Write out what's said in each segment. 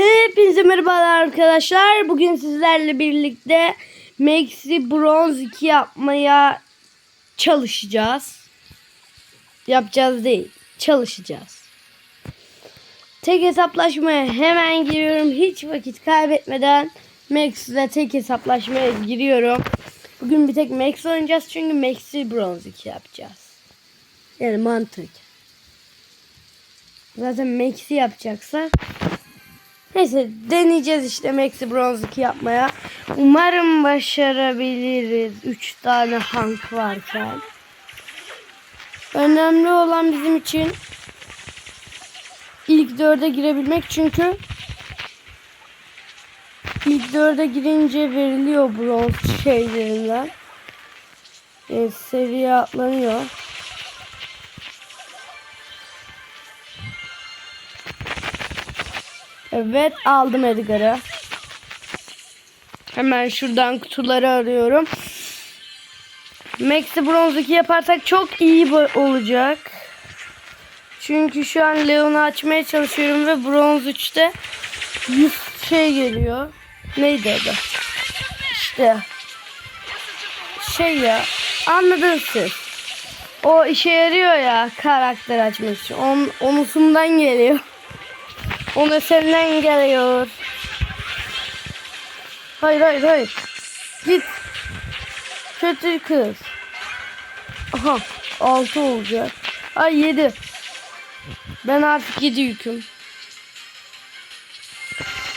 Hepinize merhabalar arkadaşlar. Bugün sizlerle birlikte Maxi Bronze 2 yapmaya çalışacağız. Yapacağız değil, çalışacağız. Tek hesaplaşmaya hemen giriyorum. Hiç vakit kaybetmeden Max ile tek hesaplaşmaya giriyorum. Bugün bir tek Max oynayacağız çünkü Maxi Bronze 2 yapacağız. Yani mantık. Zaten Max'i yapacaksak Neyse deneyeceğiz işte Maxi Bronze 2 yapmaya. Umarım başarabiliriz. 3 tane Hank varken. Önemli olan bizim için ilk dörde girebilmek çünkü ilk dörde girince veriliyor bronz şeylerinden. Evet, seviye atlanıyor. Evet aldım Edgar'ı. Hemen şuradan kutuları arıyorum. Max'i bronz 2 yaparsak çok iyi olacak. Çünkü şu an Leon'u açmaya çalışıyorum ve bronz 3'te 100 şey geliyor. Neydi adı? İşte. Şey ya. Anladınız siz. O işe yarıyor ya karakter açmak için. Onun, onusundan geliyor. Onu senden geliyor. Hayır hayır hayır. Git. Kötü kız. Aha. Altı olacak. Ay yedi. Ben artık yedi yüküm.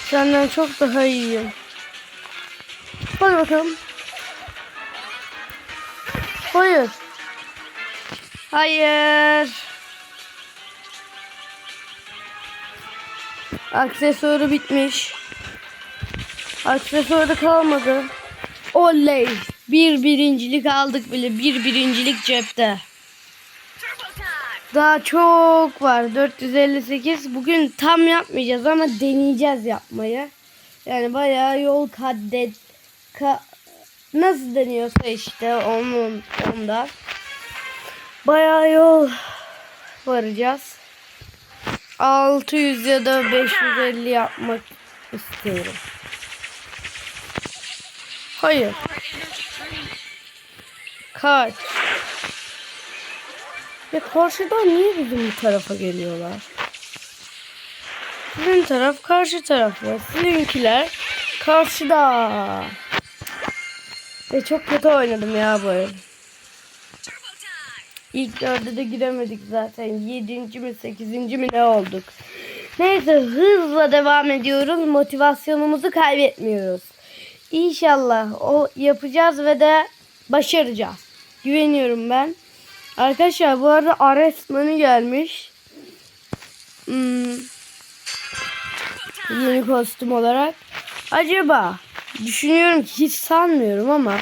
Senden çok daha iyiyim. Hadi bakalım. Hayır. Hayır. Aksesuarı bitmiş. Aksesuarı kalmadı. Oley. Bir birincilik aldık bile. Bir birincilik cepte. Daha çok var. 458. Bugün tam yapmayacağız ama deneyeceğiz yapmayı. Yani bayağı yol kadet ka, nasıl deniyorsa işte onun onda. Bayağı yol varacağız. 600 ya da 550 yapmak istiyorum. Hayır. Kaç. Ya karşıdan niye bizim bu tarafa geliyorlar? Sizin taraf karşı tarafta. Sizinkiler karşıda. Ve çok kötü oynadım ya bu oyun. İlk dörde de giremedik zaten. Yedinci mi sekizinci mi ne olduk. Neyse hızla devam ediyoruz. Motivasyonumuzu kaybetmiyoruz. İnşallah o yapacağız ve de başaracağız. Güveniyorum ben. Arkadaşlar bu arada Ares gelmiş. Hmm, yeni kostüm olarak. Acaba düşünüyorum ki hiç sanmıyorum ama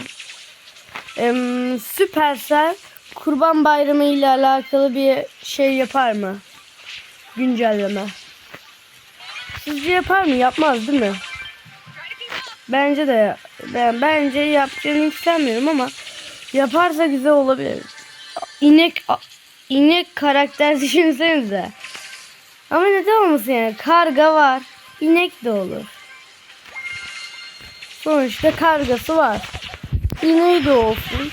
em, Supercell Kurban Bayramı ile alakalı bir şey yapar mı? Güncelleme. Sizce yapar mı? Yapmaz değil mi? Bence de ben bence yapacağını hiç sanmıyorum ama yaparsa güzel olabilir. İnek inek karakter düşünsenize. Ama neden olmasın yani? Karga var. İnek de olur. Sonuçta kargası var. İneği de olsun.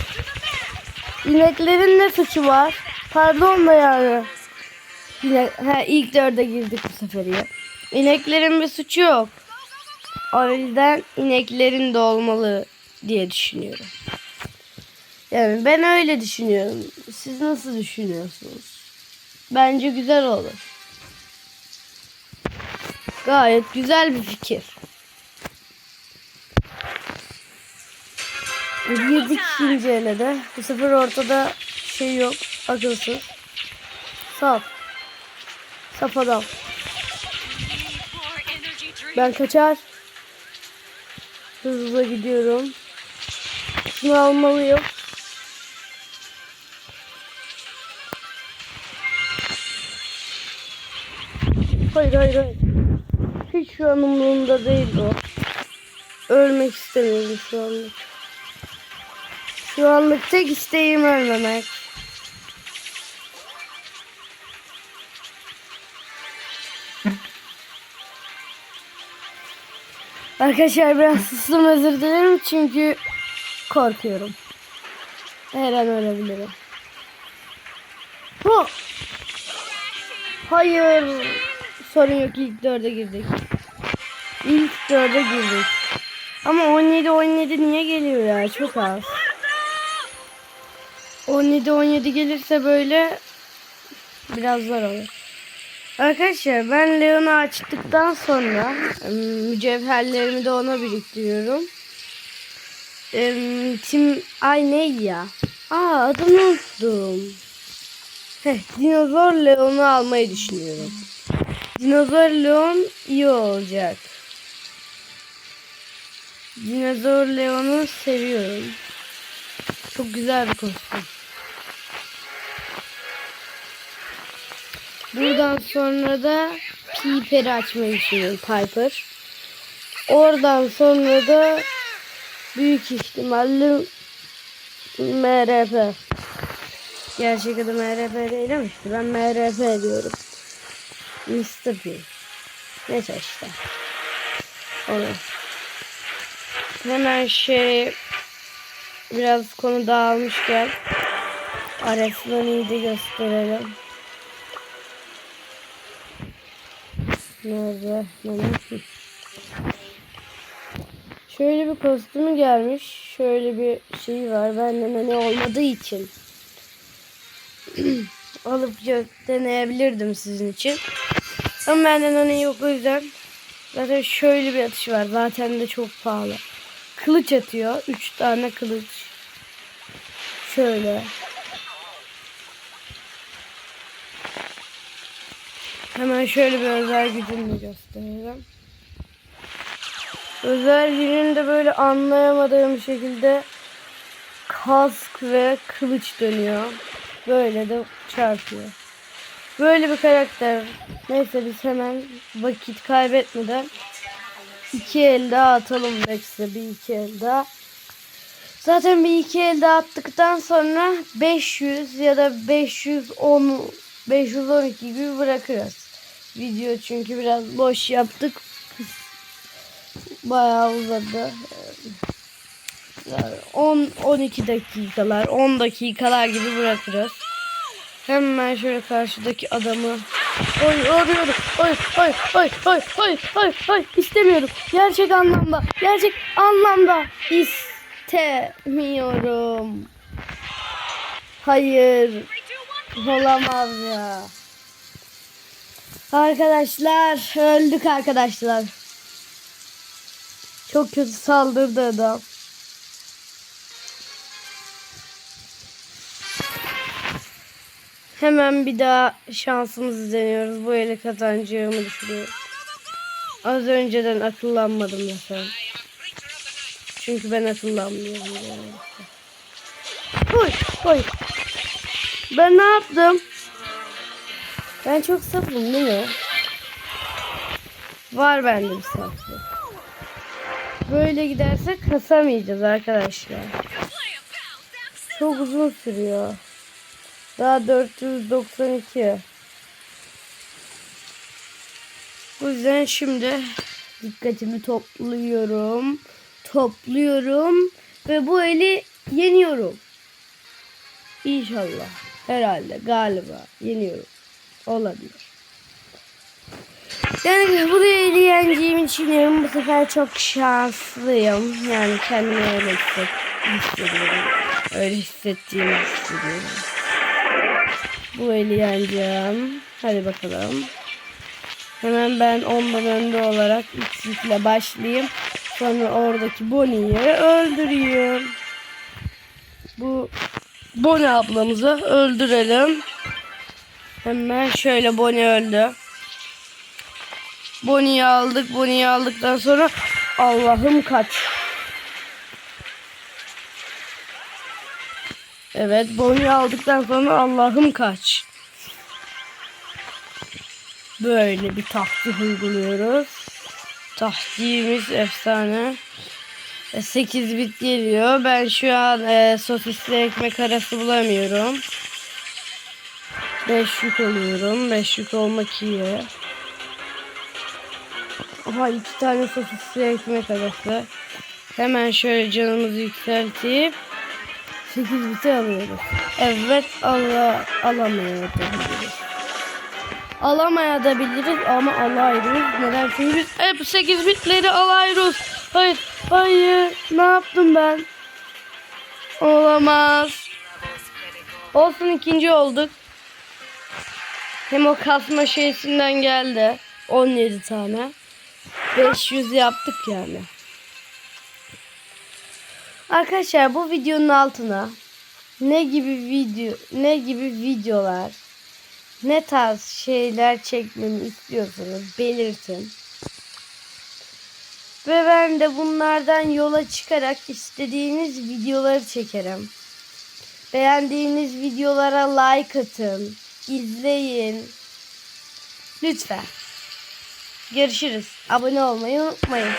İneklerin ne suçu var? Pardon da yani. Yine, ha, ilk dörde girdik bu sefer ya. İneklerin bir suçu yok. O yüzden ineklerin de olmalı diye düşünüyorum. Yani ben öyle düşünüyorum. Siz nasıl düşünüyorsunuz? Bence güzel olur. Gayet güzel bir fikir. Girdik ikinci ele de. Bu sefer ortada şey yok. Akılsız. Saf. Saf adam. Ben kaçar. Hızlı gidiyorum. Şunu almalıyım. Hayır hayır hayır. Hiç şu an umurumda değil o. Ölmek istemiyorum şu anlık. Şu anlık tek isteğim ölmemek. Arkadaşlar ben sustum özür dilerim çünkü korkuyorum. Her an ölebilirim. Hu! Hayır. Sorun yok ilk dörde girdik. İlk dörde girdik. Ama 17 17 niye geliyor ya? Çok az. 17 17 gelirse böyle biraz zor olur. Arkadaşlar ben Leon'u açtıktan sonra mücevherlerimi de ona biriktiriyorum. Tim ay ne ya? Aa adını unuttum. Heh, Dinozor Leon'u almayı düşünüyorum. Dinozor Leon iyi olacak. Dinozor Leon'u seviyorum. Çok güzel bir kostüm. Buradan sonra da Piper'i açmayı düşünüyorum. Piper. Oradan sonra da büyük ihtimalle MRP. Gerçek adı MRP değil ama işte ben MRP diyorum. Mr. P. Neyse işte. Onu. Hemen şey biraz konu dağılmışken Ares'den de gösterelim. Nerede? Nerede? Şöyle bir kostümü gelmiş. Şöyle bir şey var. Bende ne olmadığı için. Alıp deneyebilirdim sizin için. Ama benden hani yok o yüzden. Zaten şöyle bir atış var. Zaten de çok pahalı. Kılıç atıyor. Üç tane kılıç. Şöyle. Hemen şöyle bir özel gücünü de. Özel gücünü de böyle anlayamadığım şekilde kask ve kılıç dönüyor. Böyle de çarpıyor. Böyle bir karakter. Neyse biz hemen vakit kaybetmeden iki el daha atalım Rex'e bir iki el daha. Zaten bir iki el daha attıktan sonra 500 ya da 510 512 gibi bırakırız. Video çünkü biraz boş yaptık. Bayağı uzadı. Yani 10 12 dakikalar, 10 dakikalar gibi bırakırız. Hemen şöyle karşıdaki adamı Oy arıyorum. Oy oy oy oy oy oy oy istemiyorum. Gerçek anlamda, gerçek anlamda istemiyorum. Hayır. Olamaz ya. Arkadaşlar öldük arkadaşlar. Çok kötü saldırdı adam. Hemen bir daha şansımızı deniyoruz. Bu ele kazanacağımı düşünüyorum. Az önceden akıllanmadım mesela. Çünkü ben akıllanmıyorum. Yani. Oy, oy. Ben ne yaptım? Ben çok safım değil mi? Var bende bir saflık. Böyle giderse kasamayacağız arkadaşlar. Çok uzun sürüyor. Daha 492. O yüzden şimdi dikkatimi topluyorum. Topluyorum ve bu eli yeniyorum. İnşallah. Herhalde galiba yeniyorum. Olabilir. Yani bu eli yeneceğimi düşünüyorum. Bu sefer çok şanslıyım. Yani kendimi öyle hissediyorum. Öyle hissettiğimi hissediyorum. Bu eli. Hadi bakalım. Hemen ben ondan önde olarak ilk yükle başlayayım. Sonra oradaki Bonnie'yi öldüreyim. Bu Bonnie ablamızı öldürelim. Hemen şöyle Bonnie öldü. Bonnie'yi aldık. Bonnie'yi aldıktan sonra Allah'ım kaç. Evet Bonnie'yi aldıktan sonra Allah'ım kaç. Böyle bir taktik uyguluyoruz. Taktiğimiz efsane. 8 bit geliyor. Ben şu an e, sosisli ekmek arası bulamıyorum. 5 yük oluyorum. 5 yük olmak iyi. Aha iki tane sosisli ekmek arası. Hemen şöyle canımızı yükseltip 8 biti alıyoruz. Evet ala, alamayabiliriz. Alamayabiliriz ama alayırız. Neden? Çünkü biz hep 8 bitleri alayırız. Hayır, hayır. Ne yaptım ben? Olamaz. Olsun ikinci olduk. Hem o kasma şeysinden geldi. 17 tane. 500 yaptık yani. Arkadaşlar bu videonun altına ne gibi video ne gibi videolar ne tarz şeyler çekmemi istiyorsanız belirtin. Ve ben de bunlardan yola çıkarak istediğiniz videoları çekerim. Beğendiğiniz videolara like atın, izleyin. Lütfen. Görüşürüz. Abone olmayı unutmayın.